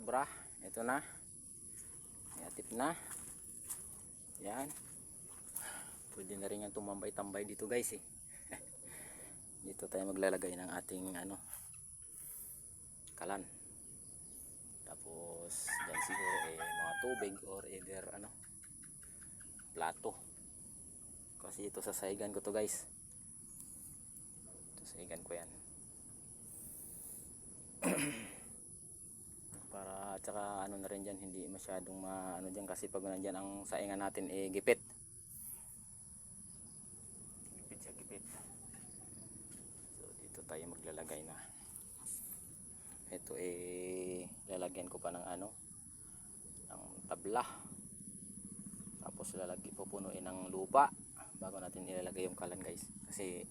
sobra. Ito na. Iatip na. Yan. Pwede na rin yan tumambay-tambay dito guys eh. Dito tayo maglalagay ng ating ano kalan. Tapos dyan siguro eh mga tubig or either ano plato. Kasi ito sa saigan ko to guys. Ito ko yan at saka ano na rin dyan hindi masyadong ma, ano dyan kasi pag nandyan ang saingan natin eh gipit. Gipit siya gipit. So dito tayo maglalagay na. Ito eh lalagyan ko pa ng ano ng tabla. Tapos lalagyan pupunuin ng lupa bago natin ilalagay yung kalan guys. Kasi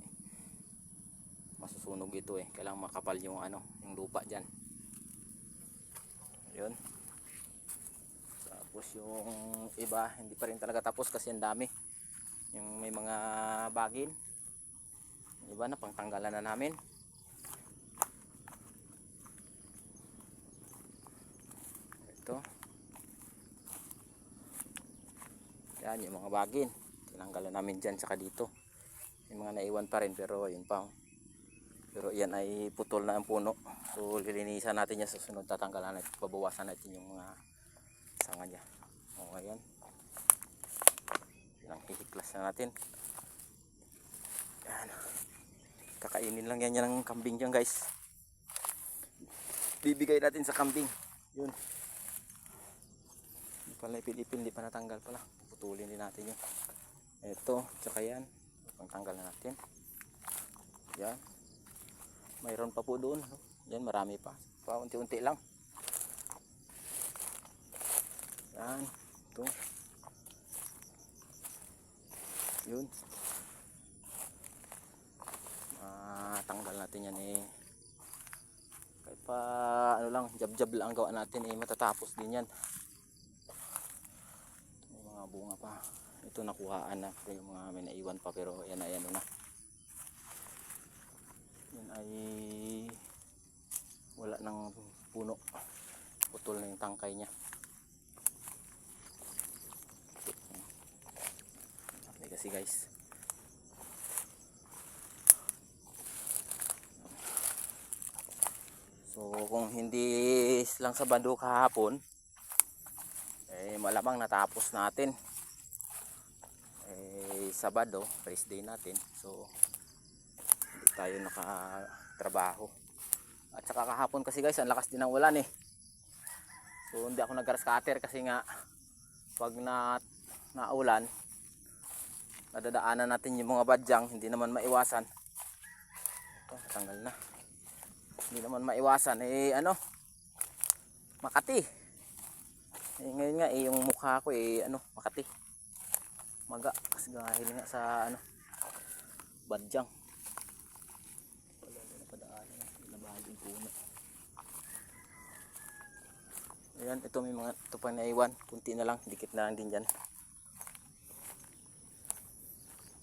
masusunog ito eh. Kailangan makapal yung ano yung lupa dyan yun. Tapos yung iba hindi pa rin talaga tapos kasi ang dami. Yung may mga bagin. Yung iba na pangtanggalan na namin. Ito. Yan yung mga bagin. Tinanggalan namin dyan saka dito. Yung mga naiwan pa rin pero yun pa pero yan ay putol na ang puno. So lilinisan natin yan. Sa sunod tatanggalan natin babawasan natin yung mga sanga niya. O ayan. Yan hihiklas na natin. Yan. Kakainin lang yan yan ng kambing dyan guys. Bibigay natin sa kambing. Yun. Hindi pala ipilipin hindi pa natanggal pala. Putulin din natin yun. Ito tsaka yan. Pangtanggal na natin. Yan mayroon pa po doon no? yan marami pa. Pa unti-unti lang. Yan ito. Yun. Matanggal natin yan eh. Kahit pa ano lang jab jab lang ang gawa natin eh. Matatapos din yan. May mga bunga pa. Ito nakuhaan na. Pero yung mga may naiwan pa pero yan ano na yan ay wala ng puno. Putol na yung tangkay niya. Okay kasi guys. So kung hindi lang sa bando kahapon eh malamang natapos natin. Eh sabado rest day natin. So tayo nakatrabaho. At saka kahapon kasi guys ang lakas din ng ulan eh. So hindi ako nag scatter kasi nga pag na naulan nadadaanan natin yung mga badyang hindi naman maiwasan. Ito tanggal na. Hindi naman maiwasan. Eh ano? Makati. Eh, ngayon nga eh yung mukha ko eh ano Makati. Maga kasi dahil nga sa ano badyang wala na napadaanan nabahaging puno ayan ito may mga ito pang naiwan kunti na lang dikit na lang din dyan.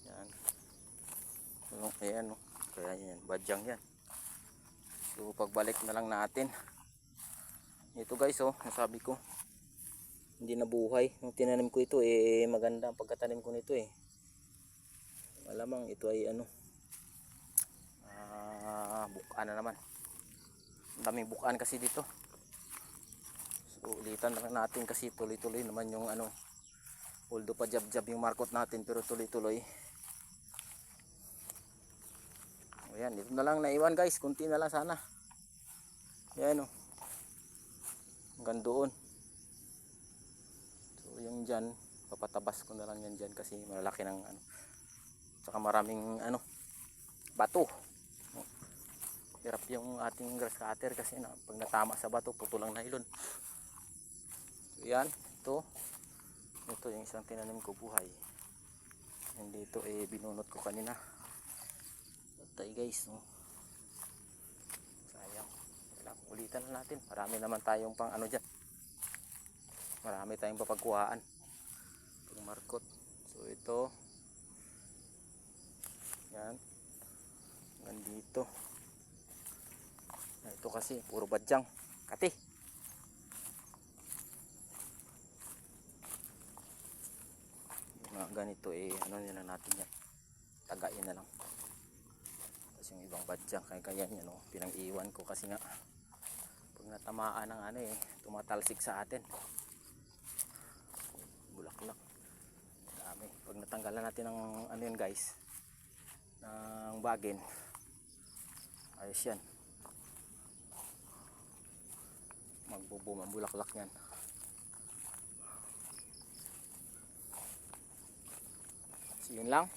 Yan ano, ayan oh. kaya yan badyang yan. So pagbalik na lang natin. Ito guys oh nasabi ko. Hindi nabuhay nung tinanim ko ito eh maganda ang pagkatanim ko nito eh. Malamang ito ay ano ah bukaan na naman daming bukaan kasi dito. So ulitan lang natin kasi tuloy tuloy naman yung ano although pa jab jab yung markot natin pero tuloy tuloy ayan ito na lang naiwan guys. Kunti na lang sana. Ayan o hanggang doon. So yung dyan papatabas ko na lang yan dyan kasi malalaki ng ano saka maraming ano bato yung ating grass cutter kasi na, pag natama sa bato puto lang na so yan ito. Ito yung isang tinanim ko buhay. And dito eh binunot ko kanina. Patay guys no? Sayang. Wala, ulitan na natin. Marami naman tayong pang ano dyan. Marami tayong papagkuhaan. Pang markot. So ito. Yan. Hanggang Ah, ito kasi puro badyang. Kati. Mga ganito eh ano nila natin yan. Tagain na lang. Kasi yung ibang badyang kaya kaya yan oh, pinang-iwan ko kasi nga pag natamaan ng ano eh tumatalsik sa atin. Bulaklak. Dami. Pag natanggalan natin ng ano yan guys ng bagin ayos yan magbubum ang bulaklak yan so yun lang.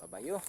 Babayo